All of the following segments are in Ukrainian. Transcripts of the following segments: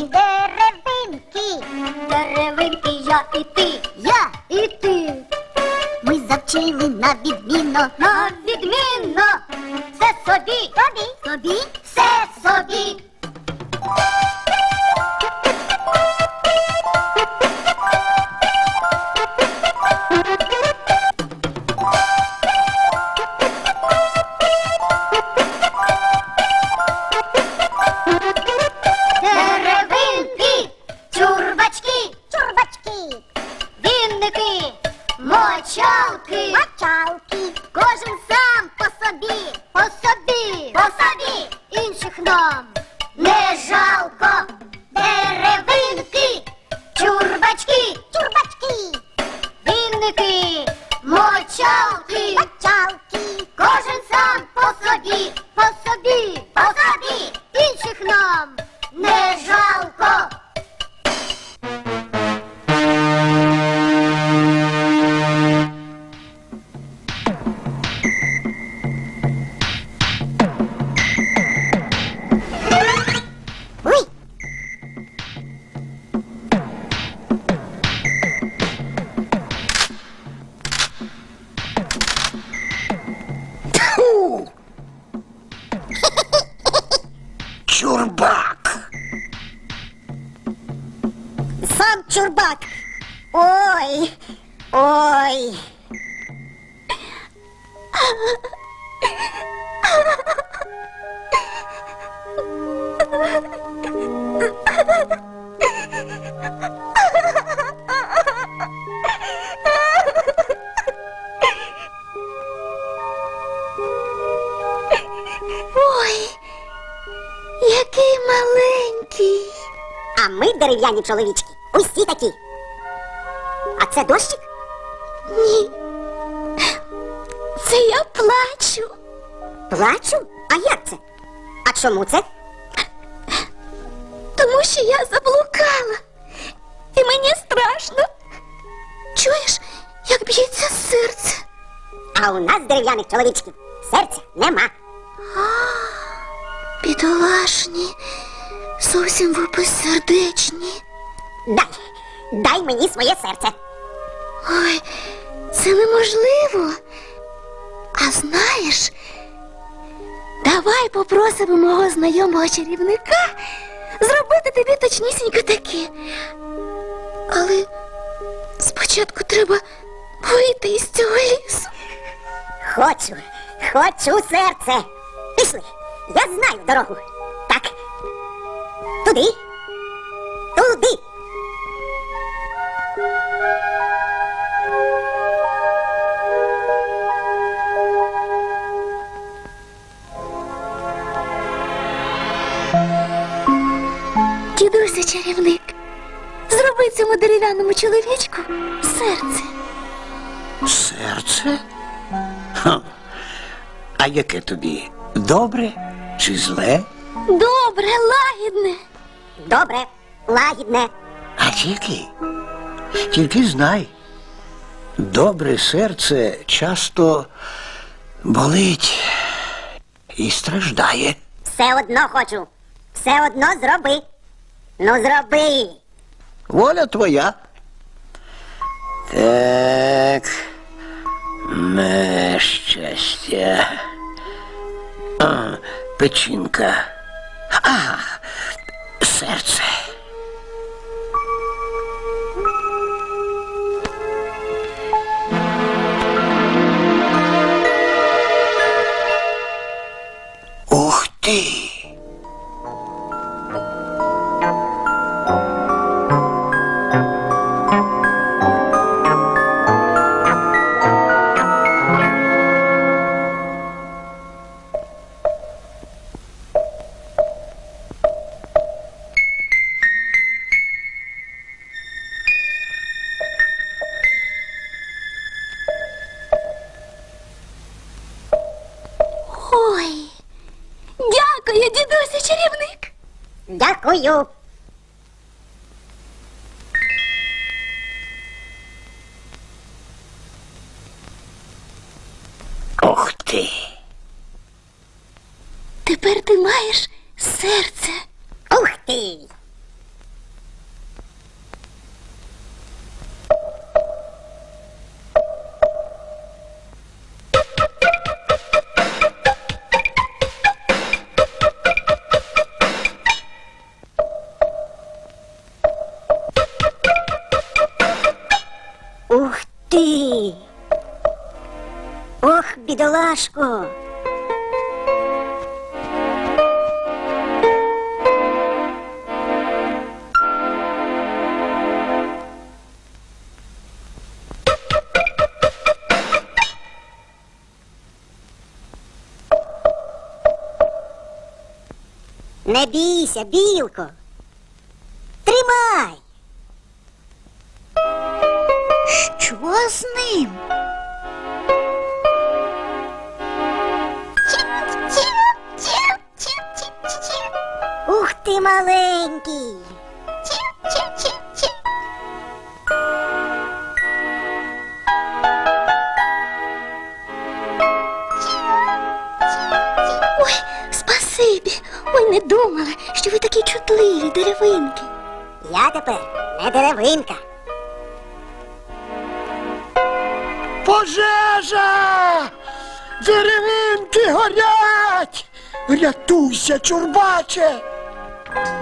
деревинки, деревинки, деревинки, я і ти, я і ти. Ми завчили на відмінно, на відмінно. Все собі, собі, собі, все собі. Сам чурбак. Ой, ой. Ой, дерев'яні чоловічки. Усі такі. А це дощик? Ні. Це я плачу. Плачу? А як це? А чому це? Тому що я заблукала. І мені страшно. Чуєш, як б'ється серце? А у нас дерев'яних чоловічків серця нема. Бідолашні, зовсім ви безсердечні. Дай, дай мені своє серце. Ой, це неможливо. А знаєш, давай попросимо мого знайомого чарівника зробити тобі точнісінько таке. Але спочатку треба вийти із цього лісу. Хочу, хочу серце. Пішли, я знаю дорогу. Туди. Туди. Дідуся чарівник, зроби цьому дерев'яному чоловічку серце. Серце? Ха. А яке тобі? Добре чи зле? Добре, лагідне. Добре, лагідне. А тільки, тільки знай, добре серце часто болить і страждає. Все одно хочу. Все одно зроби. Ну зроби. Воля твоя. Так. Нещастя. А, печінка. А, серце. Ух ти! Дякую. Ох ти! Тепер ти маєш серце. Ух ти. Бідолашко. Не бійся, білко. Тримай. Що з ним? Маленький. Ой, спасибі. Ой, не думала, що ви такі чутливі деревинки. Я тепер не деревинка. Пожежа! Деревинки горять! Рятуйся, чурбаче! thank you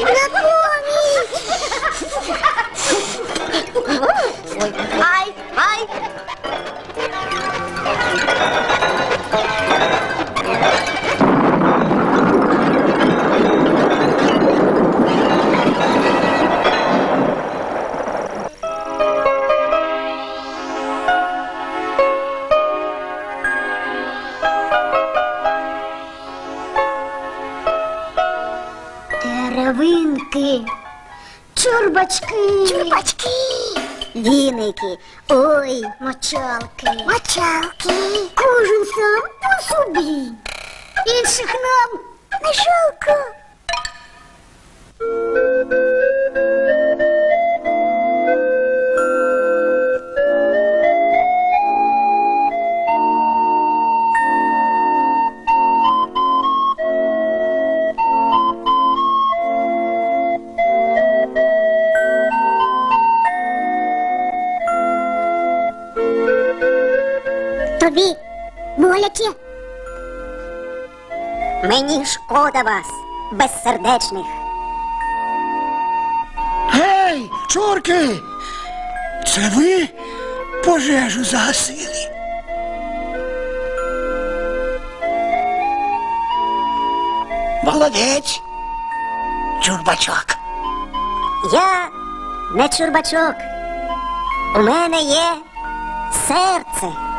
Деревинки, чурбачки, чурбачки, віники, ой, мочалки, мочалки, кожен сам по собі. Інших нам не жалко. Тобі боляче. Мені шкода вас, безсердечних. Гей, чорки! Це ви пожежу загасили? Молодець, чурбачок. Я не чурбачок. У мене є серце.